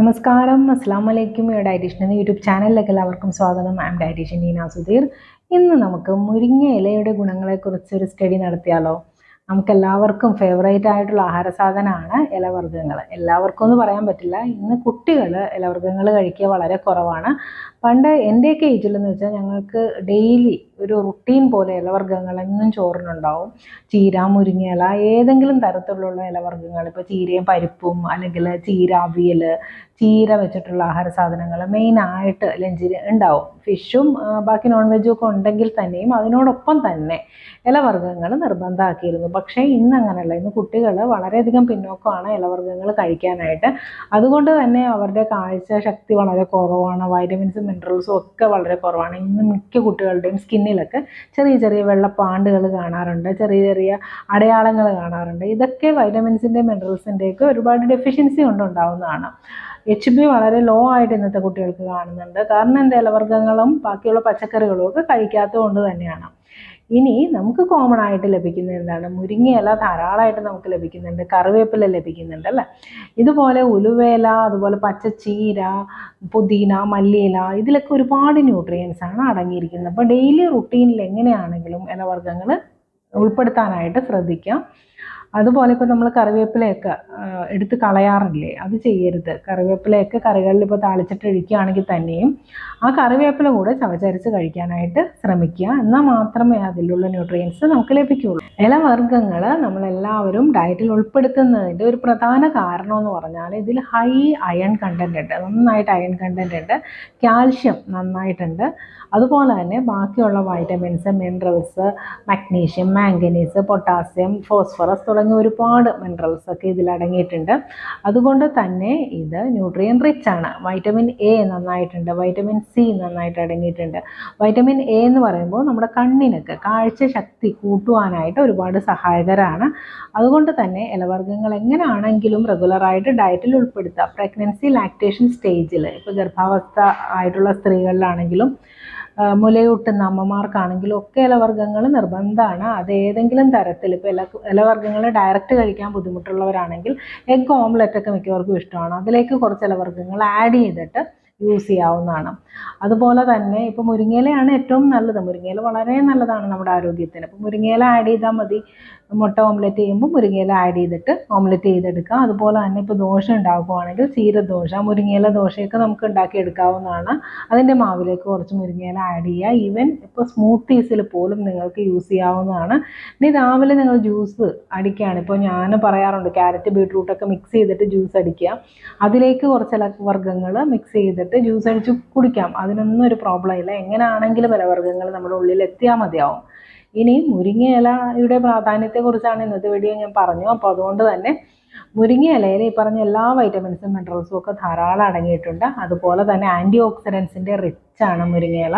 നമസ്കാരം. അസ്സാം വലൈക്കും ഡയറ്റീഷ്യൻ എന്ന യൂട്യൂബ് ചാനലിലേക്ക് എല്ലാവർക്കും സ്വാഗതം. I dietitian Neena Sudheer. ഇന്ന് നമുക്ക് മുരിങ്ങ ഇലയുടെ ഗുണങ്ങളെക്കുറിച്ച് ഒരു സ്റ്റഡി നടത്തിയാലോ? നമുക്ക് എല്ലാവർക്കും ഫേവറേറ്റ് ആയിട്ടുള്ള ആഹാര സാധനമാണ് ഇലവർഗങ്ങൾ. എല്ലാവർക്കും ഒന്നും പറയാൻ പറ്റില്ല. ഇന്ന് കുട്ടികൾ ഇലവർഗങ്ങൾ കഴിക്കുക വളരെ കുറവാണ്. പണ്ട് എന്റെയൊക്കെ ഏജിൽ എന്ന് വെച്ചാൽ ഞങ്ങൾക്ക് ഡെയിലി ഒരു റുട്ടീൻ പോലെ ഇലവർഗങ്ങൾ എന്നും ചോറിനുണ്ടാവും. ചീര ഇല ഏതെങ്കിലും തരത്തിലുള്ള ഇലവർഗങ്ങൾ. ഇപ്പോൾ ചീരയും പരിപ്പും അല്ലെങ്കിൽ ചീര അവിയൽ ചീര വെച്ചിട്ടുള്ള ആഹാര സാധനങ്ങൾ മെയിനായിട്ട് ലഞ്ചിൽ ഉണ്ടാവും. ഫിഷും ബാക്കി നോൺ വെജും ഒക്കെ ഉണ്ടെങ്കിൽ തന്നെയും അതിനോടൊപ്പം തന്നെ ഇലവർഗങ്ങൾ നിർബന്ധമാക്കിയിരുന്നു. പക്ഷേ ഇന്ന് അങ്ങനെയല്ല ഇന്ന് കുട്ടികൾ വളരെയധികം പിന്നോക്കമാണ് ഇലവർഗങ്ങൾ കഴിക്കാനായിട്ട്. അതുകൊണ്ട് തന്നെ അവരുടെ കാഴ്ച ശക്തി വളരെ കുറവാണ്. വൈറ്റമിൻസും മിനറൽസും ഒക്കെ വളരെ കുറവാണ്. ഇന്ന് മിക്ക കുട്ടികളുടെയും സ്കിന്നിലൊക്കെ ചെറിയ ചെറിയ വെള്ളപ്പാണ്ടുകൾ കാണാറുണ്ട് ചെറിയ ചെറിയ അടയാളങ്ങൾ കാണാറുണ്ട്. ഇതൊക്കെ വൈറ്റമിൻസിന്റെ മിനറൽസിന്റെയൊക്കെ ഒരുപാട് ഡെഫിഷ്യൻസി കൊണ്ടുണ്ടാവുന്നതാണ്. എച്ച് ബി വളരെ ലോ ആയിട്ട് ഇന്നത്തെ കുട്ടികൾക്ക് കാണുന്നുണ്ട്. കാരണം എന്താ? ഇലവർഗങ്ങളും ബാക്കിയുള്ള പച്ചക്കറികളും ഒക്കെ കഴിക്കാത്തത് കൊണ്ട് തന്നെയാണ്. ഇനി നമുക്ക് കോമൺ ആയിട്ട് ലഭിക്കുന്ന എന്താണ്? മുരിങ്ങയില ധാരാളമായിട്ട് നമുക്ക് ലഭിക്കുന്നുണ്ട്. കറിവേപ്പില ലഭിക്കുന്നുണ്ട് അല്ലേ? ഇതുപോലെ ഉലുവേല അതുപോലെ പച്ചച്ചീര പുതിന മല്ലിയില ഇതിലൊക്കെ ഒരുപാട് ന്യൂട്രിയൻസ് ആണ് അടങ്ങിയിരിക്കുന്നത്. അപ്പോൾ ഡെയിലി റുട്ടീനിൽ എങ്ങനെയാണെങ്കിലും ഇലവർഗങ്ങൾ ഉൾപ്പെടുത്താനായിട്ട് ശ്രദ്ധിക്കാം. അതുപോലെ ഇപ്പോൾ നമ്മൾ കറിവേപ്പിലയൊക്കെ എടുത്ത് കളയാറില്ലേ? അത് ചെയ്യരുത്. കറിവേപ്പിലയൊക്കെ കറികളിൽ ഇപ്പോൾ താളിച്ചിട്ട് ഒഴിക്കുകയാണെങ്കിൽ തന്നെയും ആ കറിവേപ്പില കൂടെ ചവച്ചരച്ച് കഴിക്കാനായിട്ട് ശ്രമിക്കുക. എന്നാൽ മാത്രമേ അതിലുള്ള ന്യൂട്രിയൻസ് നമുക്ക് ലഭിക്കുകയുള്ളൂ. ഇലവർഗങ്ങൾ നമ്മളെല്ലാവരും ഡയറ്റിൽ ഉൾപ്പെടുത്തുന്നതിന്റെ ഒരു പ്രധാന കാരണം എന്ന് പറഞ്ഞാൽ ഇതിൽ ഹൈ അയൺ കണ്ടന്റ് ഉണ്ട്. നന്നായിട്ട് അയൺ കണ്ടന്റ് ഉണ്ട്. കാൽഷ്യം നന്നായിട്ടുണ്ട്. അതുപോലെ തന്നെ ബാക്കിയുള്ള vitamins minerals magnesium manganese potassium phosphorus തുടങ്ങിയ ഒരുപാട് മിനറൽസ് ഒക്കെ ഇതിൽ അടങ്ങിയിട്ടുണ്ട്. അതുകൊണ്ട് തന്നെ ഇത് ന്യൂട്രിയൻ റിച്ച് ആണ്. വൈറ്റമിൻ എ നന്നായിട്ടുണ്ട്. വൈറ്റമിൻ സി നന്നായിട്ട് അടങ്ങിയിട്ടുണ്ട്. വൈറ്റമിൻ എ എന്ന് പറയുമ്പോൾ നമ്മുടെ കണ്ണിനൊക്കെ കാഴ്ച ശക്തി കൂട്ടുവാനായിട്ട് ഒരുപാട് സഹായകരമാണ് അതുകൊണ്ട് തന്നെ ഇലവർഗങ്ങൾ എങ്ങനെയാണെങ്കിലും റെഗുലറായിട്ട് ഡയറ്റിൽ ഉൾപ്പെടുത്തുക പ്രഗ്നൻസി ലാക്ടേഷൻ സ്റ്റേജിൽ ഇപ്പോൾ ഗർഭാവസ്ഥ ആയിട്ടുള്ള സ്ത്രീകളിലാണെങ്കിലും മുലയൂട്ടുന്ന അമ്മമാർക്കാണെങ്കിലും ഒക്കെ ഇലവർഗങ്ങൾ നിർബന്ധമാണ്. അത് ഏതെങ്കിലും തരത്തിൽ ഇപ്പോൾ ഇല ഇലവർഗങ്ങൾ ഡയറക്റ്റ് കഴിക്കാൻ ബുദ്ധിമുട്ടുള്ളവരാണെങ്കിൽ എഗ് ഓംലെറ്റ് ഒക്കെ മിക്കവർക്കും ഇഷ്ടമാണ്. അതിലേക്ക് കുറച്ച് ഇലവർഗങ്ങൾ ആഡ് ചെയ്തിട്ട് യൂസ് ചെയ്യാവുന്നതാണ്. അതുപോലെ തന്നെ ഇപ്പോൾ മുരിങ്ങയിലയാണ് ഏറ്റവും നല്ലത്. മുരിങ്ങയില വളരെ നല്ലതാണ് നമ്മുടെ ആരോഗ്യത്തിന്. അപ്പോൾ മുരിങ്ങയില ആഡ് ചെയ്താൽ മതി. മുട്ട ഓംലെറ്റ് ചെയ്യുമ്പോൾ മുരിങ്ങയില ആഡ് ചെയ്തിട്ട് ഓംലെറ്റ് ചെയ്തെടുക്കുക. അതുപോലെ തന്നെ ഇപ്പോൾ ദോശ ഉണ്ടാക്കുകയാണെങ്കിൽ ചീരദോശ മുരിങ്ങയില ദോശയൊക്കെ നമുക്ക് ഉണ്ടാക്കിയെടുക്കാവുന്നതാണ് അതിന്റെ മാവിലേക്ക് കുറച്ച് മുരിങ്ങയില ആഡ് ചെയ്യുക. ഈവൻ ഇപ്പോൾ സ്മൂത്തീസിൽ പോലും നിങ്ങൾക്ക് യൂസ് ചെയ്യാവുന്നതാണ്. ഇനി രാവിലെ നിങ്ങൾ ജ്യൂസ് അടിക്കുകയാണ്. ഇപ്പോൾ ഞാൻ പറയാറുണ്ട് ക്യാരറ്റ് ബീട്രൂട്ടൊക്കെ മിക്സ് ചെയ്തിട്ട് ജ്യൂസ് അടിക്കുക. അതിലേക്ക് കുറച്ച് ഇലവർഗങ്ങൾ മിക്സ് ചെയ്തിട്ട് ജ്യൂസ് അടിച്ച് കുടിക്കാം. അതിനൊന്നും ഒരു പ്രോബ്ലം ഇല്ല. എങ്ങനെയാണെങ്കിലും ഇലവർഗങ്ങൾ നമ്മുടെ ഉള്ളിൽ എത്തിയാൽ മതിയാവും. ഇനി മുരിങ്ങയിലയുടെ പ്രാധാന്യത്തെക്കുറിച്ചാണ് ഇന്നത്തെ വീഡിയോ ഞാൻ പറഞ്ഞു. അപ്പോൾ അതുകൊണ്ട് തന്നെ മുരിങ്ങയിലയിൽ ഈ പറഞ്ഞ എല്ലാ വൈറ്റമിൻസും മിനറൽസും ഒക്കെ ധാരാളം അടങ്ങിയിട്ടുണ്ട്. അതുപോലെ തന്നെ ആന്റി ഓക്സിഡൻസിന്റെ റിച്ച് ആണ് മുരിങ്ങയില.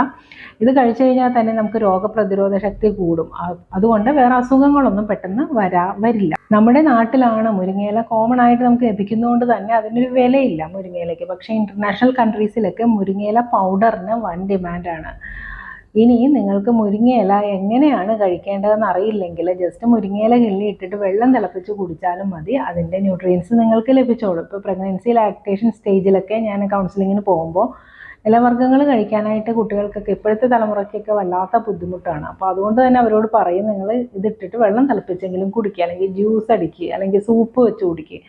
ഇത് കഴിച്ചു കഴിഞ്ഞാൽ തന്നെ നമുക്ക് രോഗപ്രതിരോധ ശക്തി കൂടും. അതുകൊണ്ട് വേറെ അസുഖങ്ങളൊന്നും പെട്ടെന്ന് വരാ വരില്ല. നമ്മുടെ നാട്ടിലാണ് മുരിങ്ങയില കോമൺ ആയിട്ട് നമുക്ക് ലഭിക്കുന്നതുകൊണ്ട് തന്നെ അതിനൊരു വിലയില്ല മുരിങ്ങയിലയ്ക്ക്. പക്ഷേ ഇന്റർനാഷണൽ കൺട്രീസിലൊക്കെ മുരിങ്ങയില പൗഡറിന് വൻ ഡിമാൻഡാണ് ഇനി നിങ്ങൾക്ക് മുരിങ്ങയില എങ്ങനെയാണ് കഴിക്കേണ്ടതെന്ന് അറിയില്ലെങ്കിൽ ജസ്റ്റ് മുരിങ്ങയില കിള്ളി ഇട്ടിട്ട് വെള്ളം തിളപ്പിച്ച് കുടിച്ചാലും മതി. അതിന്റെ ന്യൂട്രിയൻസ് നിങ്ങൾക്ക് ലഭിച്ചോളും. ഇപ്പോൾ പ്രഗ്നൻസി ലാക്ടേഷൻ സ്റ്റേജിലൊക്കെ ഞാൻ കൗൺസിലിങ്ങിന് പോകുമ്പോൾ ഇലവർഗങ്ങൾ കഴിക്കാനായിട്ട് കുട്ടികൾക്കൊക്കെ ഇപ്പോഴത്തെ തലമുറയ്ക്കൊക്കെ വല്ലാത്ത ബുദ്ധിമുട്ടാണ്. അപ്പോൾ അതുകൊണ്ട് തന്നെ അവരോട് പറയും നിങ്ങൾ ഇതിട്ടിട്ട് വെള്ളം തിളപ്പിച്ചെങ്കിലും കുടിക്കുക. അല്ലെങ്കിൽ ജ്യൂസ് അടിക്കുക. അല്ലെങ്കിൽ സൂപ്പ് വെച്ച് കുടിക്കുക.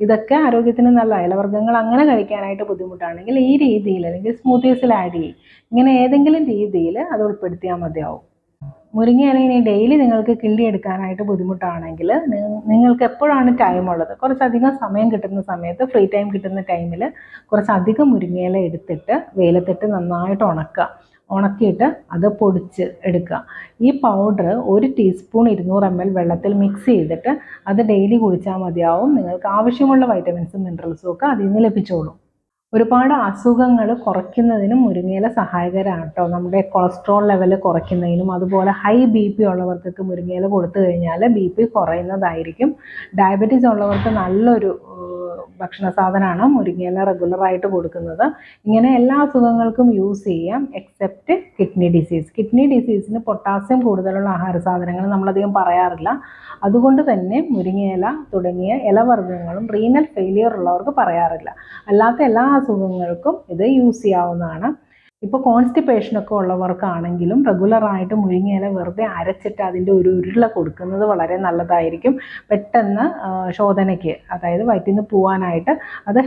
ഇതൊക്കെ ആരോഗ്യത്തിന് നല്ല ഇലവർഗങ്ങൾ അങ്ങനെ കഴിക്കാനായിട്ട് ബുദ്ധിമുട്ടാണെങ്കിൽ ഈ രീതിയിൽ അല്ലെങ്കിൽ സ്മൂത്തീസിൽ ആഡ് ചെയ്യും. ഇങ്ങനെ ഏതെങ്കിലും രീതിയിൽ അത് ഉൾപ്പെടുത്തിയാൽ മതിയാവും. മുരിങ്ങ ഇനി ഡെയിലി നിങ്ങൾക്ക് കിള്ളി എടുക്കാനായിട്ട് ബുദ്ധിമുട്ടാണെങ്കിൽ നിങ്ങൾക്ക് എപ്പോഴാണ് ടൈം ഉള്ളത്? കുറച്ചധികം സമയം കിട്ടുന്ന സമയത്ത് ഫ്രീ ടൈം കിട്ടുന്ന ടൈമിൽ കുറച്ചധികം മുരിങ്ങയില എടുത്തിട്ട് വെയിലത്തിട്ട് നന്നായിട്ട് ഉണക്കുക. ഉണക്കിയിട്ട് അത് പൊടിച്ച് എടുക്കുക. ഈ പൗഡർ ഒരു ടീസ്പൂൺ ഇരുന്നൂറ് എം എൽ വെള്ളത്തിൽ മിക്സ് ചെയ്തിട്ട് അത് ഡെയിലി കുടിച്ചാൽ മതിയാവും. നിങ്ങൾക്ക് ആവശ്യമുള്ള വൈറ്റമിൻസും മിനറൽസും ഒക്കെ അതിൽ നിന്ന് ലഭിച്ചോളും. ഒരുപാട് അസുഖങ്ങൾ കുറയ്ക്കുന്നതിനും മുരിങ്ങയില സഹായകരമാണ് കേട്ടോ നമ്മുടെ കൊളസ്ട്രോൾ ലെവൽ കുറയ്ക്കുന്നതിനും അതുപോലെ ഹൈ ബി പി ഉള്ളവർക്കൊക്കെ മുരിങ്ങയില കൊടുത്തു കഴിഞ്ഞാൽ ബി പി കുറയുന്നതായിരിക്കും. ഡയബറ്റീസ് ഉള്ളവർക്ക് നല്ലൊരു ഭക്ഷണ സാധനമാണ് മുരിങ്ങയില റെഗുലറായിട്ട് കൊടുക്കുന്നത്. ഇങ്ങനെ എല്ലാ അസുഖങ്ങൾക്കും യൂസ് ചെയ്യാം എക്സെപ്റ്റ് കിഡ്നി ഡിസീസ് കിഡ്നി ഡിസീസിന് പൊട്ടാസ്യം കൂടുതലുള്ള ആഹാര സാധനങ്ങൾ നമ്മളധികം പറയാറില്ല. അതുകൊണ്ട് തന്നെ മുരിങ്ങയില തുടങ്ങിയ ഇലവർഗങ്ങളും റീനൽ ഫെയിലിയർ ഉള്ളവർക്ക് പറയാറില്ല. അല്ലാത്ത എല്ലാ അസുഖങ്ങൾക്കും ഇത് യൂസ് ചെയ്യാവുന്നതാണ്. ഇപ്പോൾ കോൺസ്റ്റിപ്പേഷനൊക്കെ ഉള്ളവർക്കാണെങ്കിലും റെഗുലറായിട്ട് മുരിങ്ങയില വെറുതെ അരച്ചിട്ട് അതിന്റെ ഒരു ഉരുള കൊടുക്കുന്നത് വളരെ നല്ലതായിരിക്കും. പെട്ടെന്ന് ശോധനയ്ക്ക് അതായത് വയറ്റിൽ നിന്ന് പോകാനായിട്ട് അത്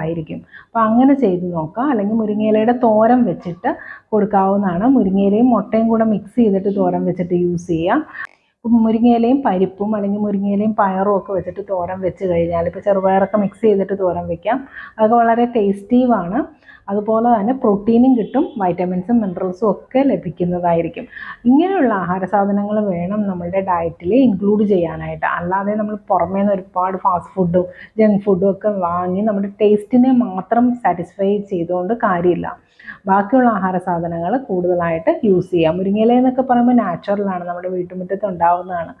ആയിരിക്കും. അപ്പോൾ അങ്ങനെ ചെയ്ത് നോക്കാം. അല്ലെങ്കിൽ മുരിങ്ങയിലയുടെ തോരം വെച്ചിട്ട് കൊടുക്കാവുന്നതാണ്. മുരിങ്ങയിലയും മുട്ടയും കൂടെ മിക്സ് ചെയ്തിട്ട് തോരം വെച്ചിട്ട് യൂസ് ചെയ്യാം. മുരിങ്ങയിലയും പരിപ്പും അല്ലെങ്കിൽ മുരിങ്ങയിലയും പയറും ഒക്കെ വെച്ചിട്ട് തോരം വെച്ച് കഴിഞ്ഞാൽ ഇപ്പോൾ ചെറുപയറൊക്കെ മിക്സ് ചെയ്തിട്ട് തോരം വെക്കാം. അതൊക്കെ വളരെ ടേസ്റ്റീവാണ് അതുപോലെ തന്നെ പ്രോട്ടീനും കിട്ടും വൈറ്റമിൻസും മിനറൽസും ഒക്കെ ലഭിക്കുന്നതായിരിക്കും. ഇങ്ങനെയുള്ള ആഹാര സാധനങ്ങൾ വേണം നമ്മളുടെ ഡയറ്റിൽ ഇൻക്ലൂഡ് ചെയ്യാനായിട്ട്. അല്ലാതെ നമ്മൾ പുറമേ നിന്ന് ഒരുപാട് ഫാസ്റ്റ് ഫുഡും ജങ്ക് ഫുഡും ഒക്കെ വാങ്ങി നമ്മുടെ ടേസ്റ്റിനെ മാത്രം സാറ്റിസ്ഫൈ ചെയ്തുകൊണ്ട് കാര്യമില്ല. ബാക്കിയുള്ള ആഹാര സാധനങ്ങൾ കൂടുതലായിട്ട് യൂസ് ചെയ്യാം. മുരിങ്ങയില എന്നൊക്കെ പറയുമ്പോൾ നാച്ചുറലാണ് നമ്മുടെ വീട്ടുമുറ്റത്ത് ഉണ്ടാവുന്നതാണ്.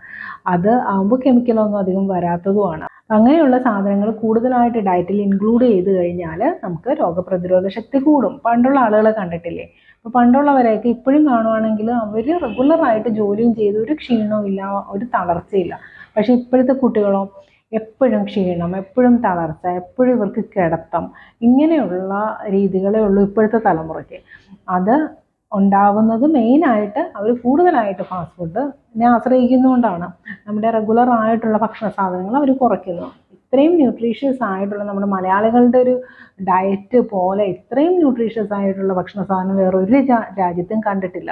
അത് ആകുമ്പോൾ കെമിക്കലൊന്നും അധികം വരാത്തതുമാണ്. അങ്ങനെയുള്ള സാധനങ്ങൾ കൂടുതലായിട്ട് ഡയറ്റിൽ ഇൻക്ലൂഡ് ചെയ്ത് കഴിഞ്ഞാൽ നമുക്ക് രോഗപ്രതിരോധ ശക്തി കൂടും. പണ്ടുള്ള ആളുകളെ കണ്ടിട്ടില്ലേ? അപ്പോൾ പണ്ടുള്ളവരെയൊക്കെ ഇപ്പോഴും കാണുവാണെങ്കിൽ അവർ റെഗുലറായിട്ട് ജോലിയും ചെയ്ത് ഒരു ക്ഷീണവും ഇല്ല ഒരു തളർച്ചയില്ല. പക്ഷേ ഇപ്പോഴത്തെ കുട്ടികളോ എപ്പോഴും ക്ഷീണം എപ്പോഴും തളർച്ച എപ്പോഴും ഇവർക്ക് കിടത്തം ഇങ്ങനെയുള്ള രീതികളേ ഉള്ളൂ ഇപ്പോഴത്തെ തലമുറയ്ക്ക്. അത് ഉണ്ടാവുന്നത് മെയിനായിട്ട് അവർ കൂടുതലായിട്ട് ഫാസ്റ്റ് ഫുഡിനെ ആശ്രയിക്കുന്നതുകൊണ്ടാണ് നമ്മുടെ റെഗുലർ ആയിട്ടുള്ള ഭക്ഷണ സാധനങ്ങൾ അവർ കുറയ്ക്കുന്നു ഇത്രയും ന്യൂട്രീഷ്യസ് ആയിട്ടുള്ള നമ്മുടെ മലയാളികളുടെ ഒരു ഡയറ്റ് പോലെ ഇത്രയും ന്യൂട്രീഷ്യസ് ആയിട്ടുള്ള ഭക്ഷണ സാധനം ഒരു രാജ്യത്തും കണ്ടിട്ടില്ല.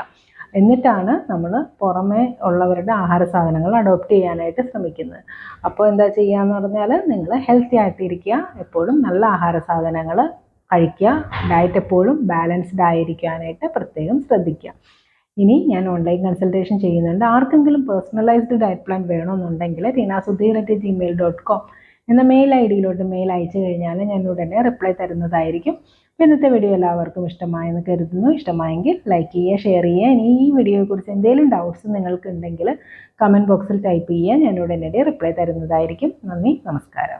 എന്നിട്ടാണ് നമ്മൾ പുറമേ ഉള്ളവരുടെ ആഹാര സാധനങ്ങൾ അഡോപ്റ്റ് ചെയ്യാനായിട്ട് ശ്രമിക്കുന്നത്. അപ്പോൾ എന്താ ചെയ്യുക എന്ന് പറഞ്ഞാൽ നിങ്ങൾ ഹെൽത്തി ആയിട്ടിരിക്കുക. എപ്പോഴും നല്ല ആഹാര സാധനങ്ങൾ കഴിക്കുക. ഡയറ്റ് എപ്പോഴും ബാലൻസ്ഡ് ആയിരിക്കാനായിട്ട് പ്രത്യേകം ശ്രദ്ധിക്കുക. ഇനി ഞാൻ ഓൺലൈൻ കൺസൾട്ടേഷൻ ചെയ്യുന്നുണ്ട്. ആർക്കെങ്കിലും പേഴ്സണലൈസ്ഡ് ഡയറ്റ് പ്ലാൻ വേണമെന്നുണ്ടെങ്കിൽ Teena at Gmail dot com എന്ന മെയിൽ ഐ ഡിയിലോട്ട് മെയിൽ അയച്ചു കഴിഞ്ഞാൽ ഞാൻ ഉടനെ റിപ്ലൈ തരുന്നതായിരിക്കും. ഇന്നത്തെ വീഡിയോ എല്ലാവർക്കും ഇഷ്ടമായെന്ന് കരുതുന്നു. ഇഷ്ടമായെങ്കിൽ ലൈക്ക് ചെയ്യുക ഷെയർ ചെയ്യുക. ഇനി ഈ വീഡിയോയെക്കുറിച്ച് എന്തെങ്കിലും ഡൗട്ട്സ് നിങ്ങൾക്കുണ്ടെങ്കിൽ കമന്റ് ബോക്സിൽ ടൈപ്പ് ചെയ്യുക. ഞാൻ ഉടനടി റിപ്ലൈ തരുന്നതായിരിക്കും. നന്ദി നമസ്കാരം.